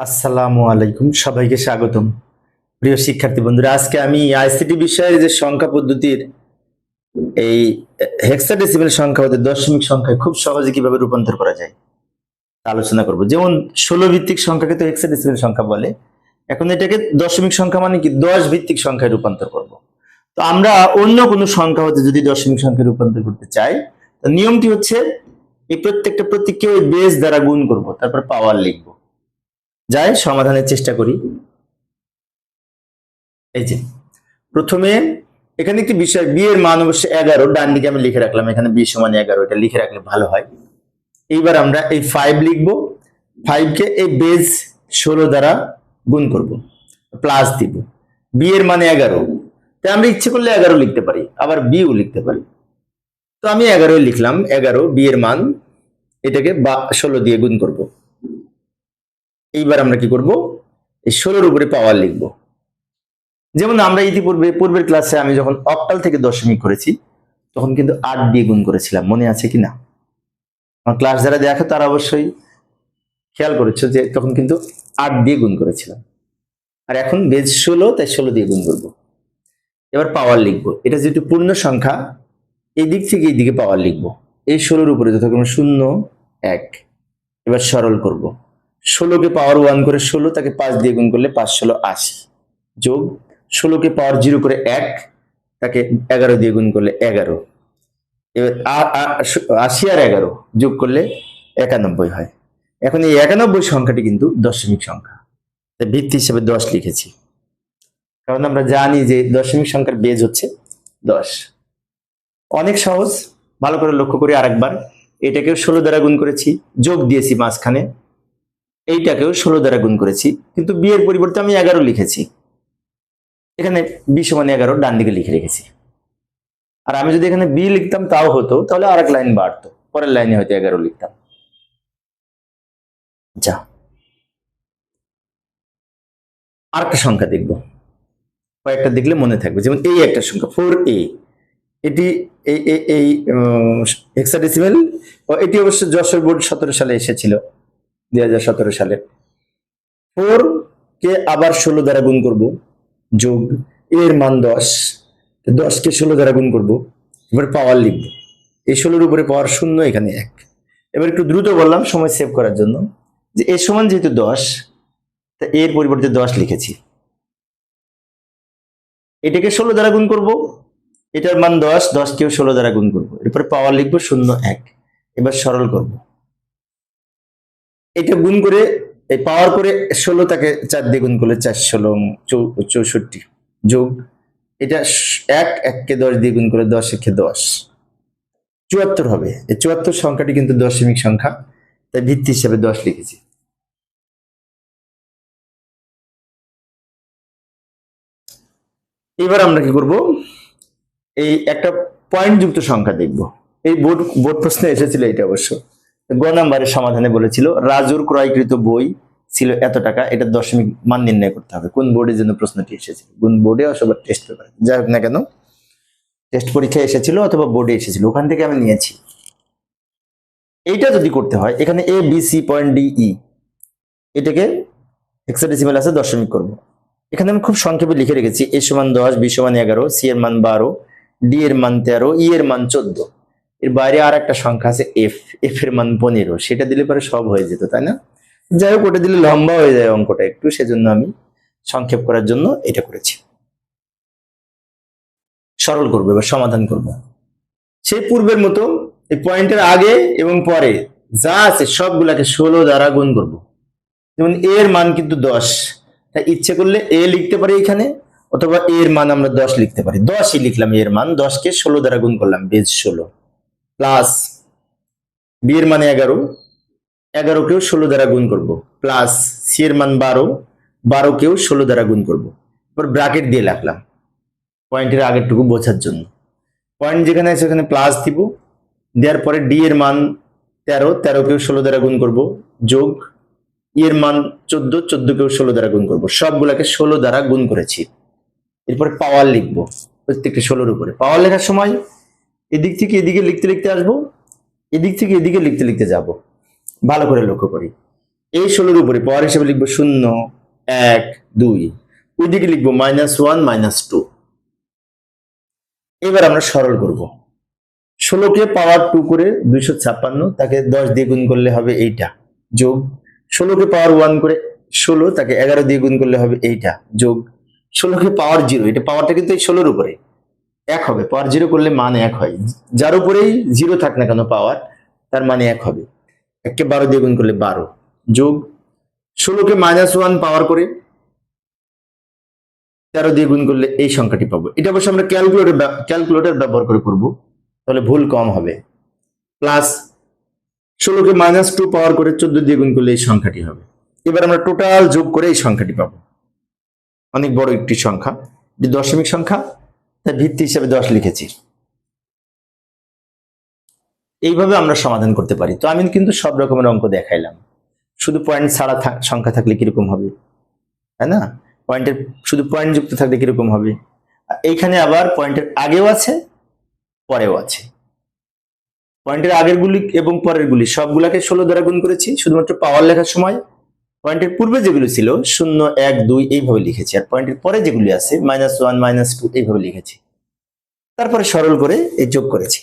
আসসালামু আলাইকুম, সবাইকে স্বাগতম। প্রিয় শিক্ষার্থী বন্ধুরা, আজকে আমি আইসিটি বিষয়ের যে সংখ্যা পদ্ধতির এই হেক্সাডেসিমেল সংখ্যা হতে দশমিক সংখ্যায় খুব সহজে কীভাবে রূপান্তর করা যায় আলোচনা করব। যেমন ষোলো ভিত্তিক সংখ্যাকে তো হেক্সাডেসিমেল সংখ্যা বলে, এখন এটাকে দশমিক সংখ্যা মানে কি? দশ ভিত্তিক সংখ্যায় রূপান্তর করব। তো আমরা অন্য কোনো সংখ্যা হতে যদি দশমিক সংখ্যায় রূপান্তর করতে চাই, তো নিয়মটি হচ্ছে এই প্রত্যেকটা প্রতীককে ওই বেস দ্বারা গুণ করব, তারপর পাওয়ার লিখব। যাই সমাধানের চেষ্টা করি। এই যে, প্রথমে এখানে একটি বিষয় বি এর মান অবশ্য এগারো, ডান দিকে আমি লিখে রাখলাম, এখানে বি সমান এগারো, এটা লিখে রাখলে ভালো হয়। এইবার আমরা এই ফাইভ লিখব ফাইভকে এই বেজ ষোলো দ্বারা গুণ করব প্লাস দিব। বি এর মানে এগারো, তাই আমরা ইচ্ছে করলে এগারো লিখতে পারি, আবার বিও লিখতে পারি। তো আমি এগারোই লিখলাম, এগারো বি এর মান, এটাকে বা, ষোলো দিয়ে গুণ করব। এইবার আমরা কি করব? এই ষোলোর উপরে পাওয়ার লিখব। যেমন আমরা ইতিপূর্বে, পূর্বের ক্লাসে আমি যখন অক্টাল থেকে দশমিক করেছি, তখন কিন্তু আট দিয়ে গুণ করেছিলাম। মনে আছে কি না? আমার ক্লাস যারা দেখো তারা অবশ্যই খেয়াল করেছ যে তখন কিন্তু আট দিয়ে গুণ করেছিলাম। আর এখন বেজ ষোলো, তাই ষোলো দিয়ে গুণ করব। এবার পাওয়ার লিখব। এটা যেহেতু পূর্ণ সংখ্যা, এই দিক থেকে এই দিকে পাওয়ার লিখব। এই ষোলোর উপরে যথাক্রমে শূন্য, এক। এবার সরল করব। ষোলোকে পাওয়ার ওয়ান করে ষোলো, তাকে পাঁচ দিয়ে গুণ করলে পাঁচ, ষোলো, আশি। যোগ, ষোলোকে পাওয়ার জিরো করে এক, তাকে এগারো দিয়ে গুণ করলে এগারো। এবার আশি আর এগারো যোগ করলে একানব্বই হয়। এখন এই একানব্বই সংখ্যাটি কিন্তু দশমিক সংখ্যা। তাই ভিত্তি হিসেবে দশ লিখেছি। কারণ আমরা জানি যে দশমিক সংখ্যার বেজ হচ্ছে দশ। অনেক সহজ, ভালো করে লক্ষ্য করি আরেকবার। এটাকেও ষোলো দ্বারা গুণ করেছি, যোগ দিয়েছি মাঝখানে। এইটাকেও ষোলো দ্বারা গুণ করেছি, কিন্তু বিয়ের পরিবর্তে আমি এগারো লিখেছি। এখানে বি সমান এগারো ডান দিকে লিখে রেখেছি। আর আমি যদি এখানে বি লিখতাম তাও হতো, তাহলে আর লাইন বাড়তো। পরের লাইনে হয়তো এগারো লিখতাম। যা। আরেকটা সংখ্যা দেখব। কয়েকটা দেখলে মনে থাকবে। যেমন এই একটা সংখ্যা ফোর এ এটি এই, এই- এই হেক্সাডেসিমেল এটি অবশ্য যশোর বোর্ড সতেরো সালে এসেছিল। দুই হাজার সতেরো সালে। ফোর কে আবার ষোলো দ্বারা গুণ করব, যোগ এর মান দশ দশকে ষোলো দ্বারা গুণ করব, এবার পাওয়ার লিখব এই ষোলোর উপরে পাওয়ার শূন্য, এখানে এক। এবার একটু দ্রুত বললাম, সময় সেভ করার জন্য। যে এর সমান যেহেতু দশ, তা এর পরিবর্তে দশ লিখেছি। এটাকে ষোলো দ্বারা গুণ করব, এটার মান দশ দশকেও ষোলো দ্বারা গুণ করব। এরপরে পাওয়ার লিখব শূন্য এক। এবার সরল করব। এটা গুণ করে, এই পাওয়ার করে ষোলো তাকে চার দিয়ে গুণ করলে চার ষোলো চৌষট্টি যোগ। এটা এক, এককে দশ দিয়ে গুণ করে দশ, একে দশ। চুয়াত্তর হবে। এই চুয়াত্তর সংখ্যাটি কিন্তু দশমিক সংখ্যা, তাই ভিত্তি হিসেবে দশ লিখেছি। এবার আমরা কি করব? এই একটা পয়েন্ট যুক্ত সংখ্যা দেখব। এই বোর্ড বোর্ড প্রশ্নে এসেছিল এটা অবশ্য। গ নাম্বারের সমাধানে বলেছিল, রাজুর ক্রয়কৃত বই ছিল এত টাকা, এটা দশমিক মান নির্ণয় করতে হবে। কোন বোর্ডের জন্য প্রশ্নটি এসেছিল? কোন বোর্ডে অথবা টেস্ট পেপারে যাই হোক না কেন টেস্ট পরীক্ষায় এসেছিল অথবা বোর্ডে এসেছিল, ওখান থেকে আমি নিয়েছি। এইটা যদি করতে হয়, এখানে A B C point D E এটাকে হেক্সাডেসিমাল আছে, দশমিক করব। এখানে আমি খুব সংক্ষেপে লিখে রেখেছি এ সমান দশ বি সমান এগারো সি এর মান বারো ডি এর মান তেরো ই এর মান চোদ্দ। এর বাইরে আর একটা সংখ্যা আছে এফ এফ এর মান পনেরো। সেটা দিলে পরে সব হয়ে যেত, তাই না? যাই হোক, ওটা দিলে লম্বা হয়ে যায় অঙ্কটা একটু, সেজন্য আমি সংক্ষেপ করার জন্য এটা করেছি। সরল করব, এবার সমাধান করব। সেই পূর্বের মতো এই পয়েন্টের আগে এবং পরে যা আছে সবগুলাকে ষোলো দ্বারা গুণ করব। যেমন এর মান কিন্তু দশ। তাই ইচ্ছে করলে এ লিখতে পারি এখানে, অথবা এর মান আমরা দশ লিখতে পারি। দশই লিখলাম এর মান, দশকে ষোলো দ্বারা গুণ করলাম বেজ ষোলো। প্লাস বি এর মানে এগারো। এগারোকেও ষোলো দ্বারা গুণ করব। প্লাস সি এর মান বারো। বারোকেও ষোলো দ্বারা গুণ করব। এবার ব্রাকেট দিয়ে রাখলাম পয়েন্টের আগেরটুকু বোঝার জন্য। পয়েন্ট যেখানে আছে সেখানে প্লাস দিব। দেওয়ার পরে ডি এর মান তেরো। তেরোকেও ষোলো দ্বারা গুণ করব। যোগ ই এর মান চোদ্দ। চোদ্দকেও ষোলো দ্বারা গুণ করব। সবগুলাকে ষোলো দ্বারা গুণ করেছি। এরপরে পাওয়ার লিখব। প্রত্যেকটা ষোলোর উপরে। পাওয়ার লেখার সময় এদিক থেকে এদিকে লিখতে লিখতে আসব, এদিক থেকে এদিকে লিখতে লিখতে যাব। ভালো করে লক্ষ্য করি। এই ষোলোর উপরে পাওয়ার হিসেবে লিখব শূন্য, এক, দুই। ওইদিকে লিখব মাইনাস ওয়ান মাইনাস টু এবার আমরা সরল করব। ষোলোকে পাওয়ার টু করে দুইশো ছাপ্পান্ন, তাকে দশ দিয়ে গুণ করলে হবে এইটা, যোগ। ষোলোকে পাওয়ার ওয়ান করে ষোলো, তাকে এগারো দিয়ে গুণ করলে হবে এইটা, যোগ। ষোলোকে পাওয়ার জিরো এটা পাওয়ারটা কিন্তু এই ষোলোর উপরে। এক হবে। পাওয়ার জিরো করলে মান এক হয়। যার উপরেই জিরো থাক না কেন পাওয়ার, তার মানে এক হবে। এককে বারো দিয়ে গুণ করলে বারো। যোগ ষোলোকে মাইনাস ওয়ান পাওয়ার করে তেরো দিয়ে গুণ করলে এই সংখ্যাটি পাবো। এটা অবশ্য আমরা ক্যালকুলেটর ক্যালকুলেটর ব্যবহার করে করব। তাহলে ভুল কম হবে। প্লাস ষোলোকে মাইনাস টু পাওয়ার করে চোদ্দ দিয়ে গুণ করলে এই সংখ্যাটি হবে। এবার আমরা টোটাল যোগ করে এই সংখ্যাটি পাবো। অনেক বড় একটি সংখ্যা। দশমিক সংখ্যা। তাই ভিত্তি হিসেবে দশ লিখেছি। এইভাবে আমরা সমাধান করতে পারি। তো আমি কিন্তু সব রকমের অঙ্ক দেখাইলাম। শুধু পয়েন্ট ছাড়া সংখ্যা থাকলে কীরকম হবে? তাই না? পয়েন্টের শুধু পয়েন্ট যুক্ত থাকলে কীরকম হবে? এইখানে আবার পয়েন্টের আগেও আছে, পরেও আছে। পয়েন্টের আগের গুলি এবং পরের গুলি সবগুলাকে ষোলো দ্বারা গুণ করেছি, শুধুমাত্র পাওয়ার লেখার সময়। পয়েন্টের পূর্বে যেগুলো ছিল, শূন্য, এক, দুই এইভাবে লিখেছি। আর পয়েন্টের পরে যেগুলি আছে মাইনাস ওয়ান মাইনাস টু এইভাবে লিখেছি। তারপরে সরল করে এই যোগ করেছি।